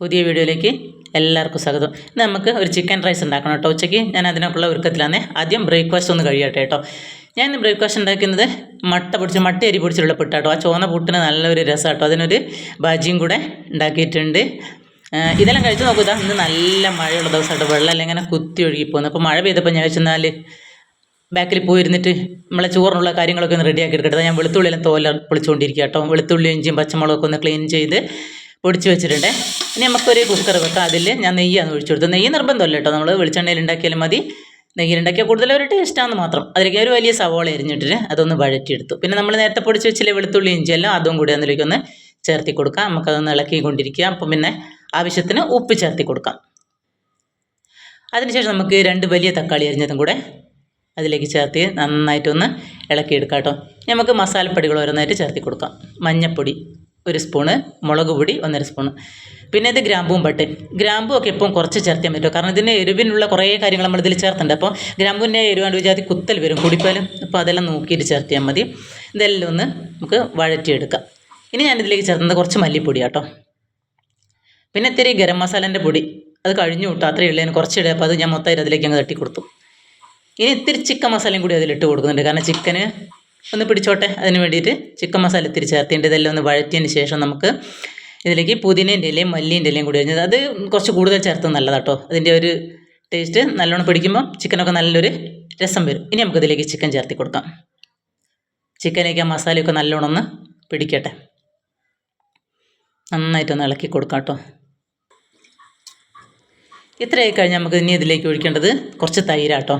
പുതിയ വീഡിയോയിലേക്ക് എല്ലാവർക്കും സ്വാഗതം. നമുക്ക് ഒരു ചിക്കൻ റൈസ് ഉണ്ടാക്കണം കേട്ടോ. ഉച്ചയ്ക്ക് ഞാൻ അതിനൊക്കെയുള്ള ഒരുക്കത്തിലാണ് ആദ്യം ബ്രേക്ക്ഫാസ്റ്റ് ഒന്ന് കഴിയട്ടെ കേട്ടോ. ഞാൻ ഇന്ന് ബ്രേക്ക്ഫാസ്റ്റ് ഉണ്ടാക്കുന്നത് മട്ട പൊടിച്ച് മട്ട അരി പൊടിച്ചുള്ള പുട്ടാട്ടോ. ആ ചുവന്ന പുട്ടിന് നല്ലൊരു രസം കേട്ടോ. അതിനൊരു ബജിയും കൂടെ ഉണ്ടാക്കിയിട്ടുണ്ട്. ഇതെല്ലാം കഴിച്ച് നോക്കുക ഇതാ. ഇന്ന് നല്ല മഴയുള്ള ദിവസമായിട്ട് വെള്ളമെല്ലാം ഇങ്ങനെ കുത്തി ഒഴുകി പോകുന്നു. അപ്പോൾ മഴ പെയ്തപ്പോൾ ഞാൻ വെച്ചെന്നാൽ ബാക്കിൽ പോയിരുന്നിട്ട് നമ്മളെ ചോറിനുള്ള കാര്യങ്ങളൊക്കെ ഒന്ന് റെഡിയാക്കി എടുക്കട്ടെ. ഞാൻ വെളുത്തുള്ളിയെല്ലാം തോല പൊളിച്ചുകൊണ്ടിരിക്കുക കേട്ടോ. വെളുത്തുള്ളി ഇഞ്ചിയും പച്ചമുളകൊക്കെ ഒന്ന് ക്ലീൻ ചെയ്ത് പൊടിച്ച് വെച്ചിട്ടുണ്ട്. ഇനി നമുക്കൊരു കുക്കർ വെക്കാം. അതിൽ ഞാൻ നെയ്യാണ് ഒഴിച്ചു കൊടുത്തത് നെയ്യ് നിർബന്ധമല്ല കേട്ടോ. നമ്മൾ വെളിച്ചെണ്ണയിൽ ഉണ്ടാക്കിയാലും മതി. നെയ്യിലുണ്ടാക്കിയാൽ കൂടുതൽ ഒരു ടേസ്റ്റാണെന്ന് മാത്രം. അതിലേക്ക് ഒരു വലിയ സവോള എരിഞ്ഞിട്ടിട്ട് അതൊന്ന് വഴറ്റിയെടുത്തു. പിന്നെ നമ്മൾ നേരത്തെ പൊടിച്ച് വെച്ചില്ലേ വെളുത്തുള്ളി ഇഞ്ചി എല്ലാം അതും കൂടി അതിലേക്ക് ഒന്ന് ചേർത്തി കൊടുക്കാം. നമുക്കതൊന്ന് ഇളക്കി കൊണ്ടിരിക്കുക അപ്പം പിന്നെ ആവശ്യത്തിന് ഉപ്പ് ചേർത്തി കൊടുക്കാം. അതിനുശേഷം നമുക്ക് രണ്ട് വലിയ തക്കാളി അരിഞ്ഞതും കൂടെ അതിലേക്ക് ചേർത്ത് നന്നായിട്ടൊന്ന് ഇളക്കിയെടുക്കാം കേട്ടോ. നമുക്ക് മസാലപ്പൊടികൾ ഓരോന്നായിട്ട് ചേർത്തി കൊടുക്കാം. മഞ്ഞൾപ്പൊടി ഒരു സ്പൂണ് മുളക് പൊടി ഒന്നര സ്പൂണ്. പിന്നെ ഇത് ഗ്രാമ്പൂ പട്ടയും. ഗ്രാമ്പൂ ഒക്കെ ഇപ്പം കുറച്ച് ചേർത്താൻ പറ്റുമോ കാരണം ഇതിന് എരിവിനുള്ള കുറേ കാര്യങ്ങൾ നമ്മൾ ഇതിൽ ചേർത്തുണ്ട് അപ്പോൾ ഗ്രാമ്പൂവിന്റെ എരിവാണ്ട് വിചാരിച്ച് കുത്തൽ വരും. കുടിപ്പാലും അപ്പോൾ അതെല്ലാം നോക്കിയിട്ട് ചേർത്തിയാൽ മതി. ഇതെല്ലാം ഒന്ന് നമുക്ക് വഴറ്റിയെടുക്കാം. ഇനി ഞാൻ ഇതിലേക്ക് ചേർക്കുന്നത് കുറച്ച് മല്ലിപ്പൊടി കേട്ടോ. പിന്നെ ഇത്തിരി ഗരം മസാലേന്റെ പൊടി. അത് കഴിഞ്ഞു വിട്ടു. അത്രയേ ഉള്ളൂ. അതിന് കുറച്ച് ഇടുക അപ്പോൾ അത് ഞാൻ മൊത്തമായിട്ട് അതിലേക്ക് അങ്ങ് തട്ടി കൊടുത്തു ഇനി ഇത്തിരി ചിക്കൻ മസാലയും കൂടി അതിലിട്ട് കൊടുക്കുന്നുണ്ട്. കാരണം ചിക്കന് ഒന്ന് പിടിച്ചോട്ടെ. അതിന് വേണ്ടിയിട്ട് ചിക്കൻ മസാല ഇത്തിരി ചേർത്തിന്റെ ഇതെല്ലാം ഒന്ന് വഴറ്റിയതിന് ശേഷം നമുക്ക് ഇതിലേക്ക് പുതിനേന്റെ ഇലയും മല്ലീന്റെ ഇലയും കൂടി കഴിഞ്ഞത് അത് കുറച്ച് കൂടുതൽ ചേർത്ത് നല്ലതാട്ടോ. അതിന്റെ ഒരു ടേസ്റ്റ് നല്ലോണം പിടിക്കുമ്പോൾ ചിക്കനൊക്കെ നല്ലൊരു രസം വരും. ഇനി നമുക്കിതിലേക്ക് ചിക്കൻ ചേർത്തി കൊടുക്കാം. ചിക്കനേക്ക് ആ മസാലയൊക്കെ നല്ലോണം ഒന്ന് പിടിക്കട്ടെ. നന്നായിട്ടൊന്ന് ഇളക്കി കൊടുക്കാം കേട്ടോ ഇത്രയായി കഴിഞ്ഞാൽ നമുക്ക് ഇനി ഇതിലേക്ക് ഒഴിക്കേണ്ടത് കുറച്ച് തൈരാട്ടോ.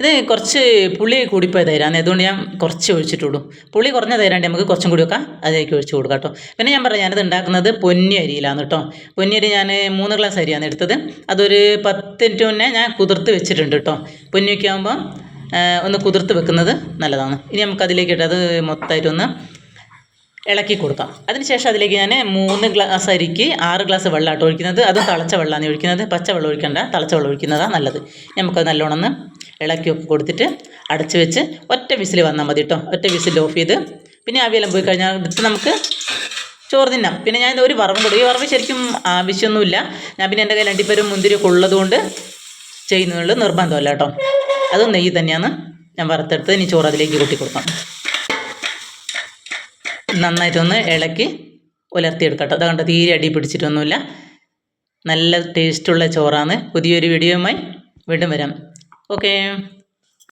ഇത് കുറച്ച് പുളി കൂടിപ്പോയ തൈരാണ് അതുകൊണ്ട് ഞാൻ കുറച്ച് ഒഴിച്ചിട്ടുള്ളൂ. പുളി കുറഞ്ഞ തൈരാണ്ട് നമുക്ക് കുറച്ചും കൂടി ഒക്കെ അതിലേക്ക് ഒഴിച്ച് കൊടുക്കാം കേട്ടോ. പിന്നെ ഞാൻ പറയാം ഞാനത് ഉണ്ടാക്കുന്നത് പൊന്നി അരിയിലാണ് കേട്ടോ. പൊന്നി അരി ഞാൻ മൂന്ന് ഗ്ലാസ് അരിയാണ് എടുത്തത്. അതൊരു പത്ത് മിനിറ്റ് മുന്നേ ഞാൻ കുതിർത്ത് വെച്ചിട്ടുണ്ട് കേട്ടോ. പൊന്നിയൊക്കെ ആകുമ്പോൾ ഒന്ന് കുതിർത്ത് വെക്കുന്നത് നല്ലതാണ്. ഇനി നമുക്ക് അതിലേക്ക് ഇട്ട് അത് മൊത്തമായിട്ടൊന്ന് ഇളക്കി കൊടുക്കാം. അതിനുശേഷം അതിലേക്ക് ഞാൻ മൂന്ന് ഗ്ലാസ് അരിക്ക് ആറ് ഗ്ലാസ് വെള്ളമാട്ടോ ഒഴിക്കുന്നത്. അതും തളച്ച വെള്ളമാണ് ഒഴിക്കുന്നത്. പച്ച വെള്ളം ഒഴിക്കണ്ട തിളച്ച വെള്ളം ഒഴിക്കുന്നതാണ് നല്ലത്. നമുക്കത് നല്ലോണം ഒന്ന് ഇളക്കിയൊക്കെ കൊടുത്തിട്ട് അടച്ച് വെച്ച് ഒറ്റ വിസിൽ വന്നാൽ മതി കേട്ടോ ഒറ്റ വിസിൽ ഓഫ് ചെയ്ത്. പിന്നെ ആവിയെല്ലാം പോയി കഴിഞ്ഞാൽ എടുത്ത് നമുക്ക് ചോറ് തിന്നാം. പിന്നെ ഞാൻ ഒരു വറവും കൊടുക്കും ഈ വറവ് ശരിക്കും ആവശ്യമൊന്നുമില്ല ഞാൻ പിന്നെ എന്റെ കയ്യിൽ അണ്ടിപ്പരും മുന്തിരിയൊക്കെ ഉള്ളതുകൊണ്ട് ചെയ്യുന്നുള്ളൂ നിർബന്ധമല്ല കേട്ടോ അതും നെയ്യ് തന്നെയാണ് ഞാൻ വറുത്തെടുത്ത് ഇനി ചോറ് അതിലേക്ക് കൊട്ടി കൊടുക്കാം നന്നായിട്ടൊന്ന് ഇളക്കി ഉലർത്തിയെടുക്കട്ടോ അത് കണ്ടോ തീരെ അടി പിടിച്ചിട്ടൊന്നുമില്ല. നല്ല ടേസ്റ്റുള്ള ചോറാണ്. പുതിയൊരു വീഡിയോയുമായി വീണ്ടും വരാം. Okay.